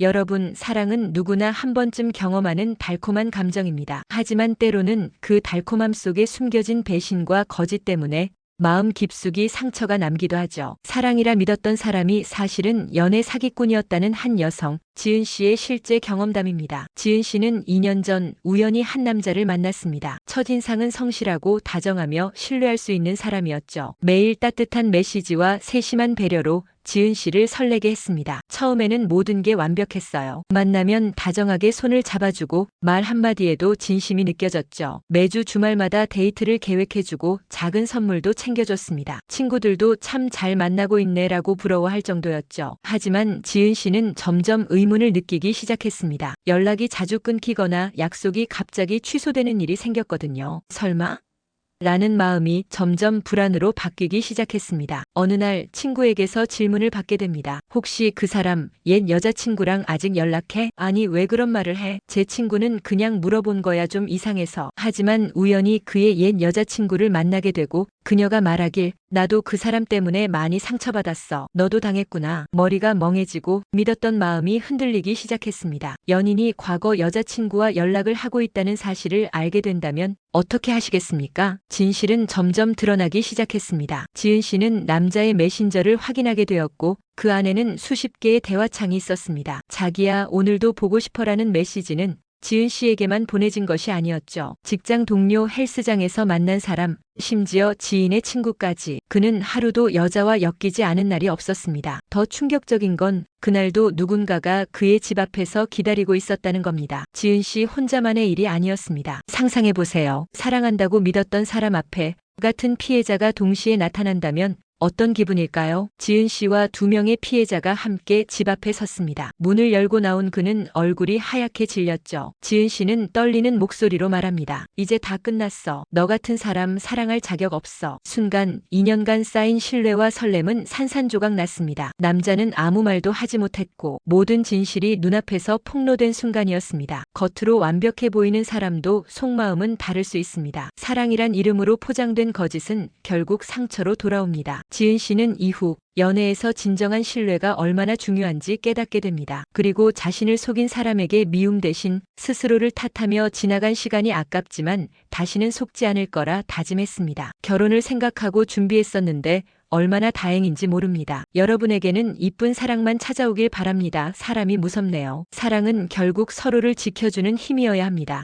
여러분, 사랑은 누구나 한 번쯤 경험하는 달콤한 감정입니다. 하지만 때로는 그 달콤함 속에 숨겨진 배신과 거짓 때문에 마음 깊숙이 상처가 남기도 하죠. 사랑이라 믿었던 사람이 사실은 연애 사기꾼이었다는 한 여성, 지은 씨의 실제 경험담입니다. 지은 씨는 2년 전 우연히 한 남자를 만났습니다. 첫인상은 성실하고 다정하며 신뢰할 수 있는 사람이었죠. 매일 따뜻한 메시지와 세심한 배려로 지은 씨를 설레게 했습니다. 처음에는 모든 게 완벽했어요. 만나면 다정하게 손을 잡아주고 말 한마디에도 진심이 느껴졌죠. 매주 주말마다 데이트를 계획해주고 작은 선물도 챙겨줬습니다. 친구들도 참 잘 만나고 있네라고 부러워할 정도였죠. 하지만 지은 씨는 점점 의 문을 느끼기 시작했습니다. 연락이 자주 끊기거나 약속이 갑자기 취소되는 일이 생겼거든요. 설마? 라는 마음이 점점 불안으로 바뀌기 시작했습니다. 어느 날 친구에게서 질문을 받게 됩니다. 혹시 그 사람 옛 여자친구랑 아직 연락해? 아니 왜 그런 말을 해? 제 친구는 그냥 물어본 거야 좀 이상해서. 하지만 우연히 그의 옛 여자친구를 만나게 되고 그녀가 말하길 나도 그 사람 때문에 많이 상처받았어. 너도 당했구나. 머리가 멍해지고 믿었던 마음이 흔들리기 시작했습니다. 연인이 과거 여자친구와 연락을 하고 있다는 사실을 알게 된다면 어떻게 하시겠습니까? 진실은 점점 드러나기 시작했습니다. 지은 씨는 남자의 메신저를 확인하게 되었고 그 안에는 수십 개의 대화창이 있었습니다. 자기야 오늘도 보고 싶어라는 메시지는 지은 씨에게만 보내진 것이 아니었죠. 직장 동료 헬스장에서 만난 사람, 심지어 지인의 친구까지 그는 하루도 여자와 엮이지 않은 날이 없었습니다. 더 충격적인 건 그날도 누군가가 그의 집 앞에서 기다리고 있었다는 겁니다. 지은 씨 혼자만의 일이 아니었습니다. 상상해 보세요. 사랑한다고 믿었던 사람 앞에 같은 피해자가 동시에 나타난다면 어떤 기분일까요? 지은 씨와 두 명의 피해자가 함께 집 앞에 섰습니다. 문을 열고 나온 그는 얼굴이 하얗게 질렸죠. 지은 씨는 떨리는 목소리로 말합니다. 이제 다 끝났어. 너 같은 사람 사랑할 자격 없어. 순간 2년간 쌓인 신뢰와 설렘은 산산조각 났습니다. 남자는 아무 말도 하지 못했고 모든 진실이 눈앞에서 폭로된 순간이었습니다. 겉으로 완벽해 보이는 사람도 속마음은 다를 수 있습니다. 사랑이란 이름으로 포장된 거짓은 결국 상처로 돌아옵니다. 지은 씨는 이후 연애에서 진정한 신뢰가 얼마나 중요한지 깨닫게 됩니다. 그리고 자신을 속인 사람에게 미움 대신 스스로를 탓하며 지나간 시간이 아깝지만 다시는 속지 않을 거라 다짐했습니다. 결혼을 생각하고 준비했었는데 얼마나 다행인지 모릅니다. 여러분에게는 이쁜 사랑만 찾아오길 바랍니다. 사람이 무섭네요. 사랑은 결국 서로를 지켜주는 힘이어야 합니다.